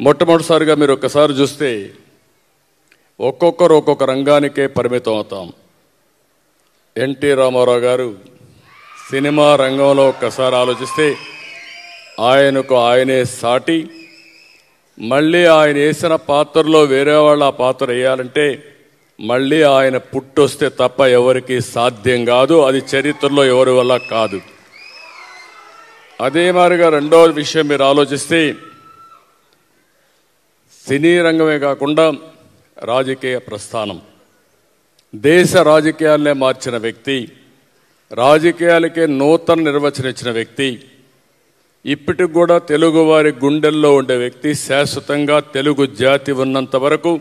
మొట్టమొదటిసారిగా మీరు ఒక్కసారి చూస్తే ఒక్కొక్కరు ఒక్కొక్క రంగానికే పరిమితం అవుతాం. ఎన్టీ రామారావు గారు సినిమా రంగంలో ఒక్కసారి ఆలోచిస్తే ఆయనకు ఆయనే సాటి మళ్ళీ ఆయన వేసిన పాత్రలో వేరే వాళ్ళు ఆ పాత్ర వేయాలంటే మళ్ళీ ఆయన పుట్టొస్తే తప్ప ఎవరికి సాధ్యం కాదు అది చరిత్రలో ఎవరి వల్ల కాదు. అదే మాదిరిగా రెండవ విషయం మీరు ఆలోచిస్తే సినీ రంగమే కాకుండా రాజకీయ ప్రస్థానం. దేశ రాజకీయాలనే మార్చిన వ్యక్తి రాజకీయాలకే నూతన నిర్వచనం ఇచ్చిన వ్యక్తి ఇప్పటికి కూడా తెలుగువారి గుండెల్లో ఉండే వ్యక్తి శాశ్వతంగా తెలుగు జాతి ఉన్నంత వరకు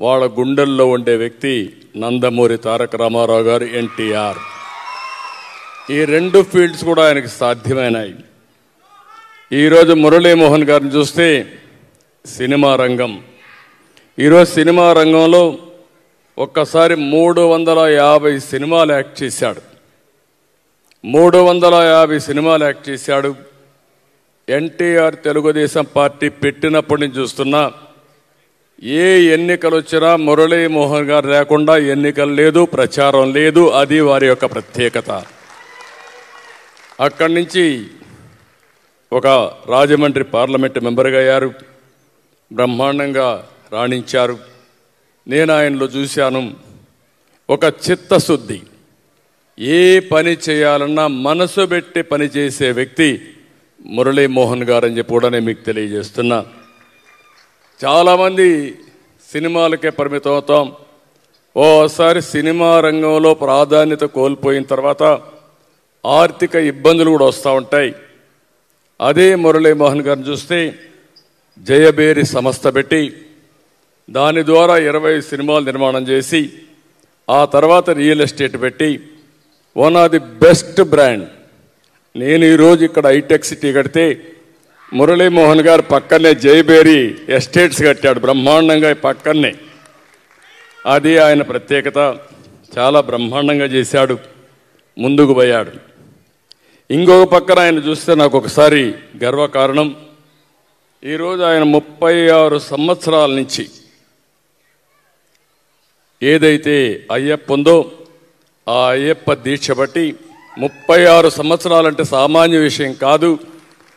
వాళ్ళ గుండెల్లో ఉండే వ్యక్తి నందమూరి తారక రామారావు గారు ఎన్టీఆర్. ఈ రెండు ఫీల్డ్స్ కూడా ఆయనకి సాధ్యమైనాయి. ఈరోజు మురళీమోహన్ గారిని చూస్తే సినిమా రంగం. ఈరోజు సినిమా రంగంలో ఒక్కసారి మూడు వందల యాభై సినిమాలు యాక్ట్ చేశాడు. మూడు వందల యాభై సినిమాలు యాక్ట్ చేశాడు. ఎన్టీఆర్ తెలుగుదేశం పార్టీ పెట్టినప్పటి నుంచి చూస్తున్నా ఏ ఎన్నికలు వచ్చినా మురళీమోహన్ గారు లేకుండా ఎన్నికలు లేదు ప్రచారం లేదు అది వారి యొక్క ప్రత్యేకత. అక్కడి నుంచి ఒక రాజమండ్రి పార్లమెంట్ మెంబర్గా అయ్యారు. బ్రహ్మాండంగా రాణించారు. నేను ఆయనలో చూశాను. ఒక చిత్తశుద్ధి. ఏ పని చేయాలన్నా మనసు పెట్టి పని చేసే వ్యక్తి మురళీమోహన్ గారు అని చెప్పి కూడా నేను మీకు తెలియజేస్తున్నా. చాలామంది సినిమాలకే పరిమితం అవుతాం. ఓసారి సినిమా రంగంలో ప్రాధాన్యత కోల్పోయిన తర్వాత ఆర్థిక ఇబ్బందులు కూడా వస్తూ ఉంటాయి. అదే మురళీమోహన్ గారిని చూస్తే జయబేరి సంస్థ పెట్టి దాని ద్వారా ఇరవై సినిమాలు నిర్మాణం చేసి ఆ తర్వాత రియల్ ఎస్టేట్ పెట్టి one of the best brand. నేను ఈరోజు ఇక్కడ హైటెక్ సిటీ కడితే మురళీమోహన్ గారు పక్కనే జయబేరి ఎస్టేట్స్ కట్టాడు బ్రహ్మాండంగా పక్కనే. అది ఆయన ప్రత్యేకత. చాలా బ్రహ్మాండంగా చేశాడు. ముందుకు పోయాడు. ఇంకొక పక్కన ఆయన చూస్తే నాకు ఒకసారి గర్వకారణం. ఈరోజు ఆయన ముప్పై ఆరు సంవత్సరాల నుంచి ఏదైతే అయ్యప్ప ఉందో ఆ అయ్యప్ప దీక్ష బట్టి ముప్పై ఆరు సంవత్సరాలంటే సామాన్య విషయం కాదు.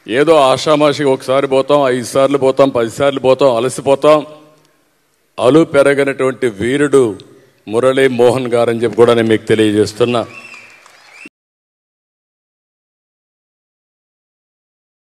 ఏదో ఆషామాషికి ఒకసారి పోతాం ఐదు సార్లు పోతాం పదిసార్లు పోతాం అలసిపోతాం. అలు పెరగనటువంటి వీరుడు మురళీ మోహన్ గారని చెప్పి కూడా నేను మీకు తెలియజేస్తున్నా.